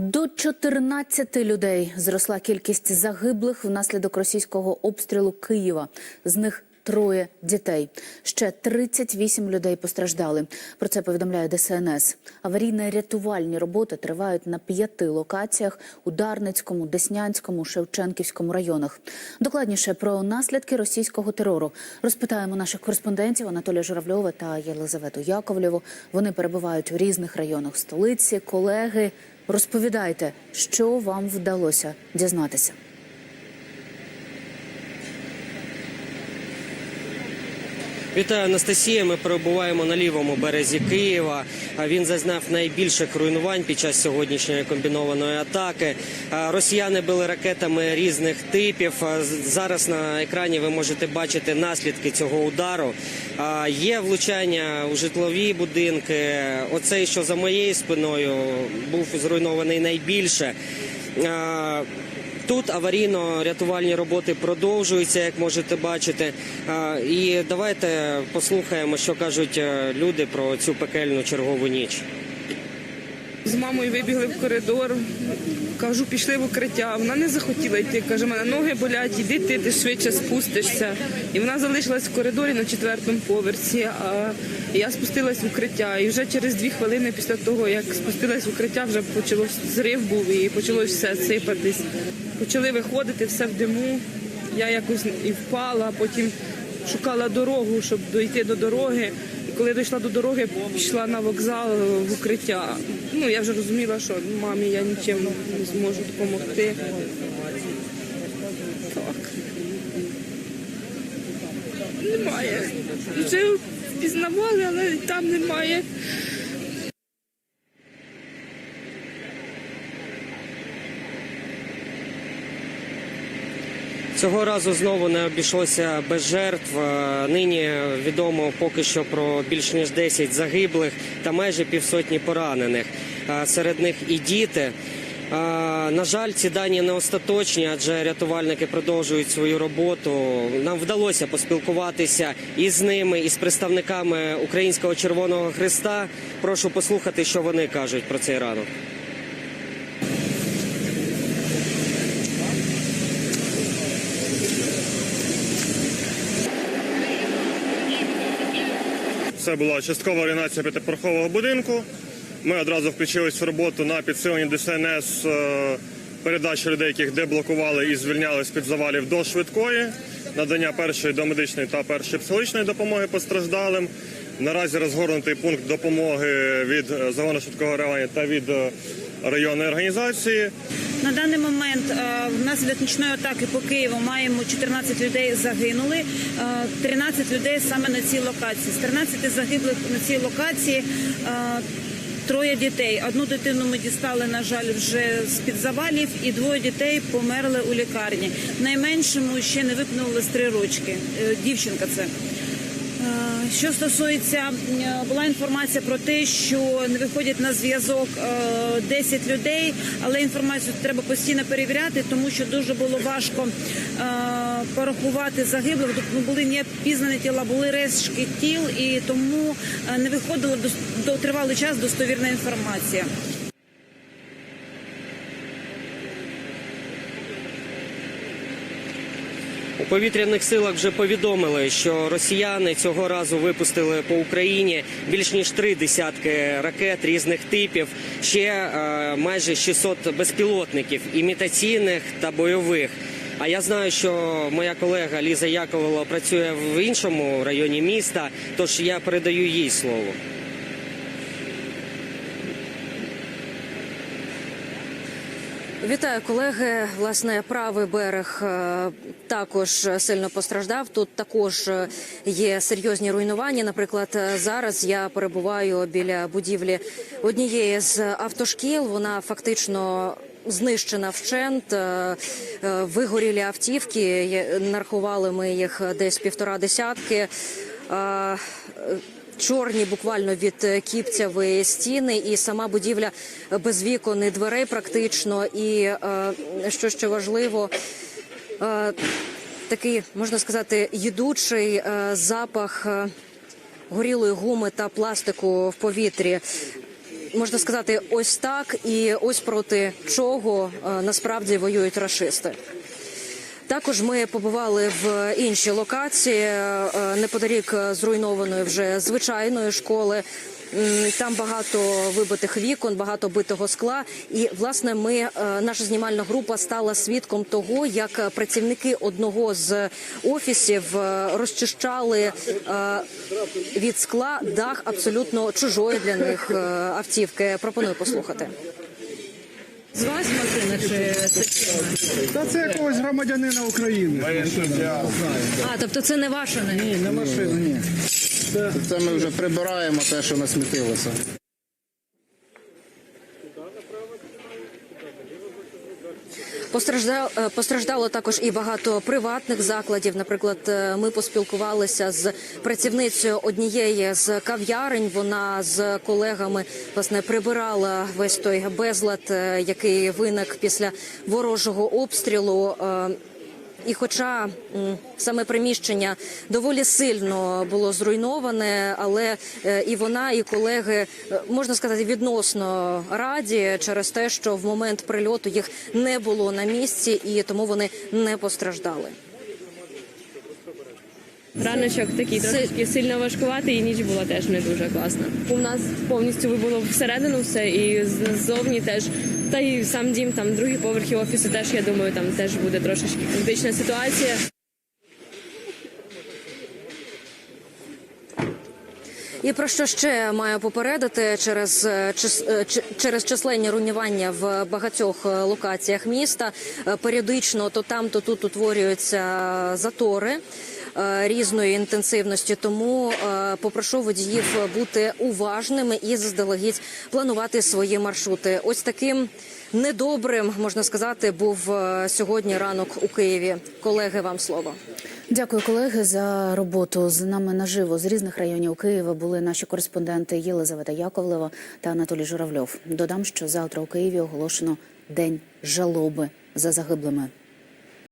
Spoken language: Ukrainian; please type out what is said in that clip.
До 14 людей зросла кількість загиблих внаслідок російського обстрілу Києва. З них троє дітей. Ще 38 людей постраждали. Про це повідомляє ДСНС. Аварійно-рятувальні роботи тривають на п'яти локаціях у Дарницькому, Деснянському, Шевченківському районах. Докладніше про наслідки російського терору розпитаємо наших кореспондентів Анатолія Журавльова та Єлизавету Яковлєву. Вони перебувають у різних районах столиці. Колеги, розповідайте, що вам вдалося дізнатися. Вітаю, Анастасія. Ми перебуваємо на лівому березі Києва. Він зазнав найбільших руйнувань під час сьогоднішньої комбінованої атаки. Росіяни били ракетами різних типів. Зараз на екрані ви можете бачити наслідки цього удару. Є влучання у житлові будинки. Оцей, що за моєю спиною, був зруйнований найбільше. Тут аварійно-рятувальні роботи продовжуються, як можете бачити. І давайте послухаємо, що кажуть е, люди про цю пекельну чергову ніч. З мамою вибігли в коридор. Кажу, пішли в укриття. Вона не захотіла йти. Каже, мене ноги болять, іди ти, ти швидше спустишся. І вона залишилась в коридорі на четвертому поверсі. А я спустилась в укриття. І вже через дві хвилини після того, як спустилась в укриття, вже почалось зрив був і почалось все сипатись. Почали виходити все в диму. Я якось і впала, потім шукала дорогу, щоб дойти до дороги. Коли дійшла до дороги, пішла на вокзал в укриття. Ну я вже розуміла, що мамі я нічим не зможу допомогти. Так. Немає. Вже впізнавали, але там немає. Цього разу знову не обійшлося без жертв. Е, Нині відомо поки що про більш ніж 10 загиблих та майже півсотні поранених. Е, Серед них і діти. Е, На жаль, ці дані не остаточні, адже рятувальники продовжують свою роботу. Нам вдалося поспілкуватися і з ними, і з представниками Українського Червоного Христа. Прошу послухати, що вони кажуть про цей ранок. Це була часткова руйнація п'ятиповерхового будинку. Ми одразу включились в роботу на підсиленні ДСНС е, передачі людей, яких деблокували і звільняли з під завалів до швидкої, надання першої домедичної та першої психологічної допомоги постраждалим. Наразі розгорнутий пункт допомоги від е, загону швидкого реагування та від е, районної організації. На даний момент е, внаслідок нічної атаки по Києву маємо 14 людей загинули, е, 13 людей саме на цій локації. З 13 загиблих на цій локації троє дітей. Одну дитину ми дістали, на жаль, вже з під завалів, і двоє дітей померли у лікарні. Найменшому ще не виповнилось три рочки. Дівчинка це. Е, Що стосується, е, була інформація про те, що не виходять на зв'язок е, 10 людей, але інформацію треба постійно перевіряти, тому що дуже було важко е, порахувати загиблих. Тобто були не пізнані тіла, були рештки тіл, і тому е, не виходила до тривалий час достовірна інформація. Повітряних силах вже повідомили, що росіяни цього разу випустили по Україні більш ніж три десятки ракет різних типів, ще е, майже 600 безпілотників імітаційних та бойових. А я знаю, що моя колега Ліза Яковлева працює в іншому районі міста, тож я передаю їй слово. Вітаю, колеги. Власне, правий берег е, також сильно постраждав. Тут також е, є серйозні руйнування. Наприклад, е, зараз я перебуваю біля будівлі однієї з автошкіл. Вона фактично. Знищена вщент, вигорілі автівки. Нарахували ми їх десь півтора десятки. Чорні буквально від е, кіпцявої стіни, і сама будівля без вікон і дверей практично. І е, що ще важливо, е, такий можна сказати, їдучий запах. Горілої гуми та пластику в повітрі. можна сказати, ось так і ось проти чого насправді воюють рашисти. Також ми побували в іншій локації е, неподалік зруйнованої вже звичайної школи. Там багато вибитих вікон, багато битого скла. І власне ми е, наша знімальна група стала свідком того, як працівники одного з офісів е, розчищали від скла дах абсолютно чужої для них автівки. Пропоную послухати. З вас машина чи Та це якогось громадянина України. а тобто це не ваша не Ні, не машина, ні. Це, це ми вже прибираємо те, що насмітилося. Е, постраждало також і багато приватних закладів. Наприклад, е, ми поспілкувалися з працівницею однієї з кав'ярень. Вона з колегами власне прибирала весь той безлад, е, який виник після ворожого обстрілу. І хоча саме приміщення доволі сильно було зруйноване, але е, і вона, і колеги е, можна сказати відносно раді через те, що в момент прильоту їх не було на місці, і тому вони не постраждали. Раночок такий трошки сильно важкуватий, і ніч була теж не дуже класна. У нас повністю вибуло всередину все, і ззовні теж. Та й сам дім, там другі поверхи офісу теж, я думаю, там теж буде трошечки критична ситуація. І про що ще маю попередити через е, е, через численні руйнування в багатьох е, локаціях міста. Періодично то там, то тут утворюються затори. Е, Різної інтенсивності, тому е, попрошу водіїв бути уважними і заздалегідь планувати свої маршрути. Ось таким недобрим можна сказати був е, сьогодні ранок у Києві. Колеги, вам слово. Дякую, колеги, за роботу з нами наживо з різних районів Києва були наші кореспонденти Єлизавета Яковлева та Анатолій Журавльов. Додам, що завтра у Києві оголошено день жалоби за загиблими.